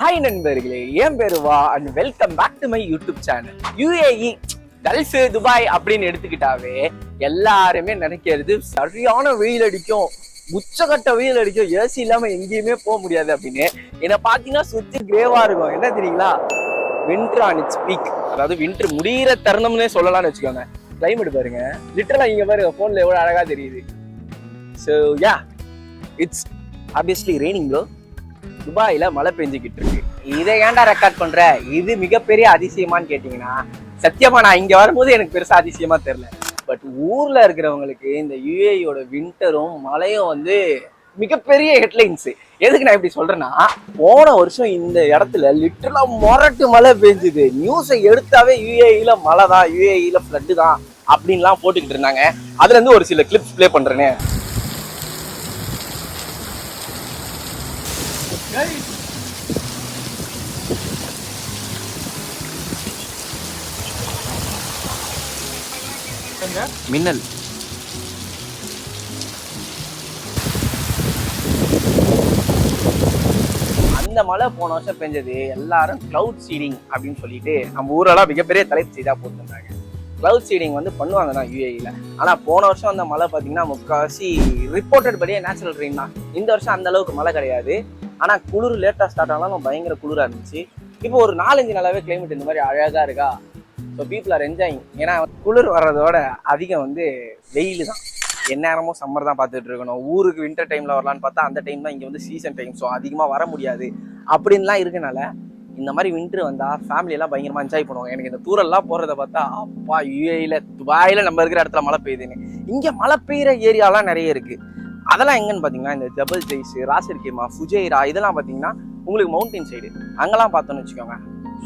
Hi நண்பர்களே. என் பேரு வா and welcome back to my YouTube channel UAE gulf Dubai அப்படின்னு எடுத்துக்கிட்டாவே எல்லாருமே நினைக்கிறது சரியான வெயில் அடிக்கும். உச்சகட்ட வெயில் அடிக்கும். ஏசி இல்லாம எங்கேயுமே போக முடியாது அப்படின்னு. என்னை பார்த்தீங்கன்னா சுத்தி கிரேவா இருக்கும். என்ன தெரியுங்களா? வின்டர் ஆன் இட்ஸ் பீக் அதாவது வின்டர் முடியிற தருணம்னே சொல்லலாம்னு வச்சுக்கோங்க. கிளைமேட் பாருங்க. லிட்டரலா இங்க பாருங்க போன்ல எவ்வளவு அழகா தெரியுது. So ya it's obviously raining bro துபாயில் மழை பெஞ்சுக்கிட்டு இருக்கு. இதை ஏன்டா ரெக்கார்ட் பண்ற? இது மிகப்பெரிய அதிசயமான்னு கேட்டீங்கன்னா சத்தியமா நான் இங்க வரும்போது எனக்கு பெருசா அதிசயமா தெரியல. பட் ஊர்ல இருக்கிறவங்களுக்கு இந்த யூஏயோட வின்டரும் மழையும் வந்து மிகப்பெரிய ஹெட்லைன்ஸ் எதுக்கு நான் இப்படி சொல்றேன்னா போன வருஷம் இந்த இடத்துல லிட்டரலா மொரட்டு மழை பெஞ்சுது. நியூஸை எடுத்தாவே யூஏஇல மழை தான் யூஏஇல ஃப்ளட்டு தான் அப்படின்லாம் போட்டுக்கிட்டு இருந்தாங்க. அதுல இருந்து ஒரு சில கிளிப்ஸ் ப்ளே பண்றேனே. மின்னல். அந்த மழை போன வருஷம் பெஞ்சது. எல்லாரும் கிளவுட் சீடிங் அப்படின்னு சொல்லிட்டு நம்ம ஊரெல்லாம் மிகப்பெரிய தலைப்பு செய்தா போட்டிருந்தாங்க. கிளவுட் சீடிங் வந்து பண்ணுவாங்க தான் யூஏஇல ஆனா போன வருஷம் அந்த மழை பார்த்தீங்கன்னா முக்கால்வாசி ரிப்போர்ட்டட் படியே நேச்சுரல் ரெயின் தான். இந்த வருஷம் அந்த அளவுக்கு மழை கிடையாது. ஆனால் குளிர் லேட்டாக ஸ்டார்ட் ஆனாலும் பயங்கர குளிராக இருந்துச்சு. இப்போ ஒரு நாலஞ்சு நாளாவே கிளைமேட் இந்த மாதிரி அழகாக இருக்கா? ஸோ பீப்புள் ஆர் என்ஜாயிங் ஏன்னா குளிர் வர்றதோட அதிகம் வந்து வெயில் தான் எந்நேரமும் சம்மர் தான் பார்த்துட்டு இருக்கணும். ஊருக்கு வின்டர் டைமில் வரலான்னு பார்த்தா அந்த டைம் தான் இங்கே வந்து சீசன் டைம் ஸோ அதிகமாக வர முடியாது. அப்படின்லாம் இருக்கனால இந்த மாதிரி வின்டர் வந்தால் ஃபேமிலியெல்லாம் பயங்கரமாக என்ஜாய் பண்ணுவாங்க. எனக்கு இந்த தூரெல்லாம் போகிறத பார்த்தா அப்பா யூஏயில் துபாயில் நம்ம இருக்கிற இடத்துல மழை பெய்யுதுன்னு. இங்கே மழை பெய்கிற ஏரியாலாம் நிறைய இருக்குது அதெல்லாம் எங்கன்னு பார்த்தீங்கன்னா இந்த ஜபல் ஜெய்ஸ் ராசிர் கேமா ஃபுஜைரா இதெல்லாம் பார்த்தீங்கன்னா உங்களுக்கு மவுண்டைன் சைடு அங்கெல்லாம் பார்த்தோன்னு வச்சுக்கோங்க.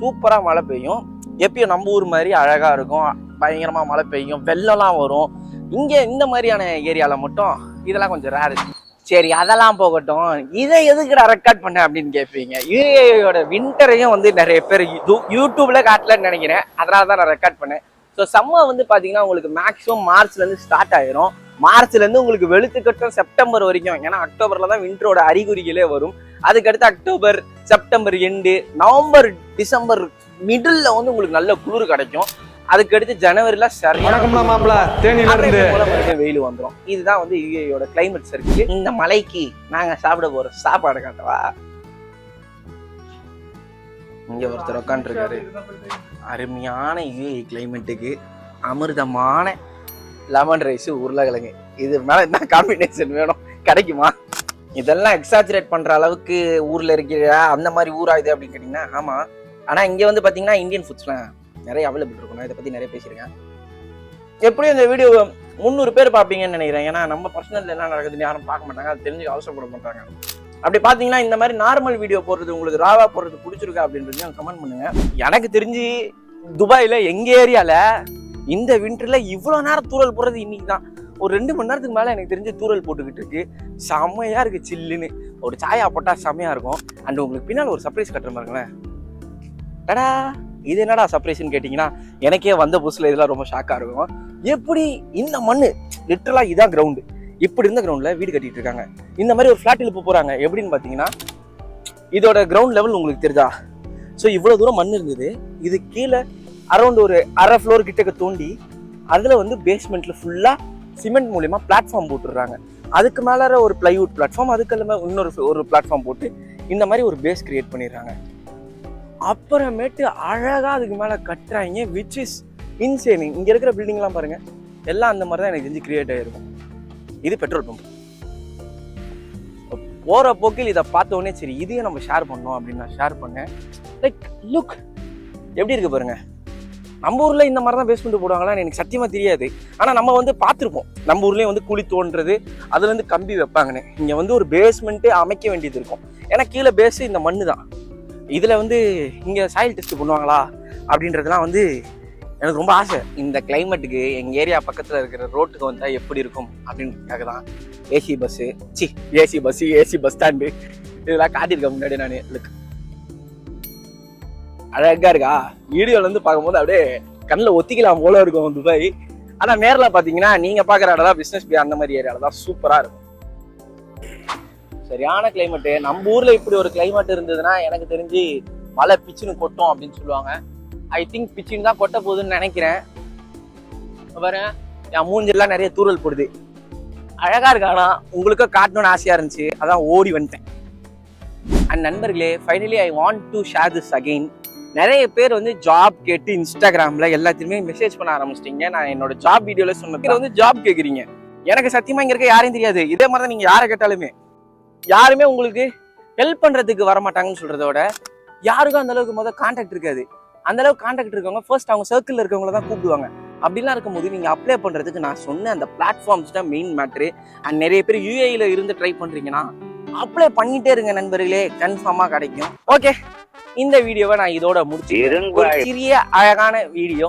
சூப்பராக மழை பெய்யும். எப்பயும் நம்ம ஊர் மாதிரி அழகாக இருக்கும். பயங்கரமாக மழை பெய்யும். வெள்ளம்லாம் வரும். இங்கே இந்த மாதிரியான ஏரியாவில் மட்டும் இதெல்லாம் கொஞ்சம் ரேர் சரி அதெல்லாம் போகட்டும். இதை எதுக்குடா ரெக்கார்ட் பண்ண அப்படின்னு கேட்பீங்க. யூஏயோட வின்டரையும் வந்து நிறைய பேர் யூ- காட்டலன்னு நினைக்கிறேன். அதனால தான் நான் ரெக்கார்ட் பண்ணேன். ஸோ சம்மர் வந்து பார்த்தீங்கன்னா உங்களுக்கு மேக்ஸிமம் மார்ச்லேருந்து ஸ்டார்ட் ஆயிரும். மார்ச்ல இருந்து உங்களுக்கு வெளுத்துக்கட்டும் செப்டம்பர் வரைக்கும் ஏன்னா அக்டோபர்ல தான் வின்டரோட அறிகுறிகளே வரும். அதுக்கடுத்து October September end November December middle வந்து உங்களுக்கு நல்ல குளிர் கிடைக்கும். அதுக்கடுத்து ஜனவரில சரியான மாப்பிள தேனியில இருந்து. வெயில் வந்துரும். இதுதான் வந்து யுஏயோட கிளைமேட் சர்க்கிள் இந்த மலைக்கு நாங்க சாப்பிட போறோம் சாப்பாடு காட்டவா? இங்க ஒருத்தர் உட்காந்துருக்காரு அருமையான யுஏ கிளைமேட்டுக்கு அமிர்தமான லெமன் ரைஸு உருளைக்கிழங்கு. இது மேலே என்ன காம்பினேஷன் வேணும்? கிடைக்குமா? இதெல்லாம் எக்ஸாஜரேட் பண்ணுற அளவுக்கு ஊரில் இருக்கிற அந்த மாதிரி ஊரா இது அப்படின்னு கேட்டிங்கன்னா ஆமாம் ஆனால் இங்கே வந்து பார்த்தீங்கன்னா இந்தியன் ஃபுட்ஸ்லாம் நிறைய அவைலபிள் இருக்கும். நான் இதை பற்றி நிறைய பேசியிருக்கேன். எப்படியும் இந்த வீடியோ முந்நூறு பேர் பார்ப்பீங்கன்னு நினைக்கிறேன். ஏன்னா நம்ம பர்சனல் என்ன நடக்குதுன்னு யாரும் பார்க்க மாட்டாங்க. அது தெரிஞ்சு அவசரப்பட மாட்டாங்க. அப்படி பார்த்தீங்கன்னா இந்த மாதிரி நார்மல் வீடியோ போடுறது உங்களுக்கு ராவா போடுறது பிடிச்சிருக்கா அப்படின்றதையும் கமெண்ட் பண்ணுங்க. எனக்கு தெரிஞ்சு துபாயில் எங்கள் ஏரியாவில் இந்த வின்டர்ல இவ்வளோ நேரம் தூரல் போடுறது இன்னைக்கு தான் ஒரு ரெண்டு மணி நேரத்துக்கு மேலே எனக்கு தெரிஞ்சு தூரல் போட்டுக்கிட்டு இருக்கு. செம்மையா இருக்கு சில்லுன்னு. ஒரு சாயா போட்டால் செம்மையா இருக்கும். அண்ட் உங்களுக்கு பின்னால் ஒரு சர்ப்ரைஸ் கட்டுற மாதிரிங்களேன் டடா இது என்னடா சர்ப்ரைஸ்னு கேட்டிங்கன்னா எனக்கே வந்த புதுசில் இதெல்லாம் ரொம்ப ஷாக்காக இருக்கும். எப்படி இந்த மண் லிட்டரலாக இதான் கிரவுண்டு இப்படி இருந்த கிரவுண்டில் வீடு கட்டிட்டு இருக்காங்க. இந்த மாதிரி ஒரு ஃப்ளாட் இழுப்பு போகிறாங்க எப்படின்னு பார்த்தீங்கன்னா இதோட கிரவுண்ட் லெவல் உங்களுக்கு தெரிஞ்சா. ஸோ இவ்வளோ தூரம் மண் இருந்தது. இது கீழே அரௌண்ட் ஒரு அரை ஃப்ளோர் கிட்டக்க தோண்டி அதில் வந்து பேஸ்மெண்ட்டில் ஃபுல்லாக சிமெண்ட் மூலயமா பிளாட்ஃபார்ம் போட்டுடுறாங்க. அதுக்கு மேலே ஒரு பிளைவுட் பிளாட்ஃபார்ம் அதுக்கு மேல இன்னொரு ஒரு பிளாட்ஃபார்ம் போட்டு இந்த மாதிரி ஒரு பேஸ் கிரியேட் பண்ணிடுறாங்க. அப்புறமேட்டு அழகாக அதுக்கு மேலே கட்டுறாங்க விச் இஸ் இன்சேனிங் இங்கே இருக்கிற பில்டிங்லாம் பாருங்கள் எல்லாம் அந்த மாதிரி தான் எனக்கு தெரிஞ்சு கிரியேட் ஆகிருக்கும் இது பெட்ரோல் பம்ப் போகிற போக்கில் இதை பார்த்த உடனே சரி இதையும் நம்ம ஷேர் பண்ணோம் அப்படின்னு நான் ஷேர் பண்ணேன். லைக் லுக் எப்படி இருக்கு பாருங்கள் நம்ம ஊரில் இந்த மாதிரி தான் பேஸ்மெண்ட் போடுவாங்களான்னு எனக்கு சத்தியமாக தெரியாது. ஆனால் நம்ம வந்து பார்த்துருப்போம். நம்ம ஊர்லேயே வந்து குழி தோன்றது அதுலேருந்து கம்பி வைப்பாங்கன்னு. இங்கே வந்து ஒரு பேஸ்மெண்ட்டே அமைக்க வேண்டியது இருக்கும். ஏன்னா கீழே பேஸு இந்த மண்ணு தான் இதில் வந்து இங்கே சாயில் டெஸ்ட் பண்ணுவாங்களா? அப்படின்றதுலாம் வந்து எனக்கு ரொம்ப ஆசை. இந்த கிளைமேட்டுக்கு எங்கள் ஏரியா பக்கத்தில் இருக்கிற ரோட்டுக்கு வந்தால் எப்படி இருக்கும்? அப்படின்றதுக்காக தான் AC bus C AC bus AC bus stand இதெல்லாம் காட்டியிருக்கேன் முன்னாடி நான். லுக் அழகா இருக்கா? வீடியோல இருந்து பார்க்கும்போது அப்படியே கண்ணில் ஒத்திக்கலாம் போல இருக்கும் துபாய் ஆனா நேர்ல பாத்தீங்கன்னா நீங்க பாக்குற இடம் தான் பிசினஸ் பே அந்த மாதிரி ஏரியால தான் சூப்பரா இருக்கும். சரியான கிளைமேட்டு நம்ம ஊர்ல இப்படி ஒரு கிளைமேட் இருந்ததுன்னா எனக்கு தெரிஞ்சு மழை பிச்சுன்னு கொட்டும் அப்படின்னு சொல்லுவாங்க. ஐ திங்க் பிச்சுன்னு தான் கொட்ட போகுதுன்னு நினைக்கிறேன். பாரு என் மூஞ்செல்லாம் நிறைய தூறல் போடுது. அழகா இருக்கானா உங்களுக்கும் காட்டணும்னு ஆசையா இருந்துச்சு. அதான் ஓடி வந்துட்டேன். அண்ட் நண்பர்களே finally I want to share this again நிறைய பேர் வந்து ஜாப் கேட்டு இன்ஸ்டாகிராமில் எல்லாத்தையுமே மெசேஜ் பண்ண ஆரம்பிச்சிட்டீங்க. நான் என்னோட ஜாப் வீடியோவில் சொன்ன பேர் வந்து ஜாப் கேட்குறீங்க எனக்கு சத்தியமாக இங்கே இருக்க யாரையும் தெரியாது. இதே மாதிரி தான் நீங்கள் யாரை கேட்டாலுமே. யாருமே உங்களுக்கு ஹெல்ப் பண்ணுறதுக்கு வர மாட்டாங்கன்னு விட யாருக்கும் அந்த அளவுக்கு முதல் கான்டாக்ட் இருக்காது. அந்தளவுக்கு கான்டாக்ட் இருக்கவங்க ஃபர்ஸ்ட் அவங்க சர்க்கிளில் இருக்கவங்கள தான் கூப்பிடுவாங்க. அப்படிலாம் இருக்கும்போது நீங்கள் அப்ளை பண்ணுறதுக்கு நான் சொன்ன அந்த பிளாட்ஃபார்ம்ஸ் தான் மெயின் மேட்ரு அண்ட் நிறைய பேர் யூஏயில் இருந்து ட்ரை பண்ணுறீங்கன்னா அப்ளை பண்ணிட்டே இருங்க நண்பர்களே. கன்ஃபார்மாக கிடைக்கும். ஓகே இந்த வீடியோவை நான் இதோட முடிச்சு ஒரு சிறிய அழகான வீடியோ.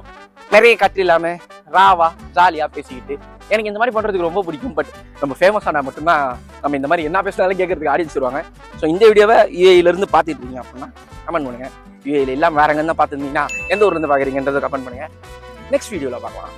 நிறைய கட்டு இல்லாம ராவா ஜாலியா பேசிக்கிட்டு. எனக்கு இந்த மாதிரி பண்றதுக்கு ரொம்ப பிடிக்கும். பட் நம்ம ஃபேமஸ் ஆனா மட்டும்தான் நம்ம இந்த மாதிரி என்ன பேசினாலும் கேட்கறதுக்கு ஆடியன்ஸ் வருவாங்க. ஸோ இந்த வீடியோவை யூஏல இருந்து பார்த்துட்டு இருக்கீங்க அப்படின்னா கமெண்ட் பண்ணுங்க. யூஏல எல்லாம் வேற எங்க தான் பார்த்துருந்தீங்கன்னா எந்த ஊர்ல இருந்து பாக்குறீங்கன்றதை கமெண்ட் பண்ணுங்க. நெக்ஸ்ட் வீடியோல பார்க்கலாம்.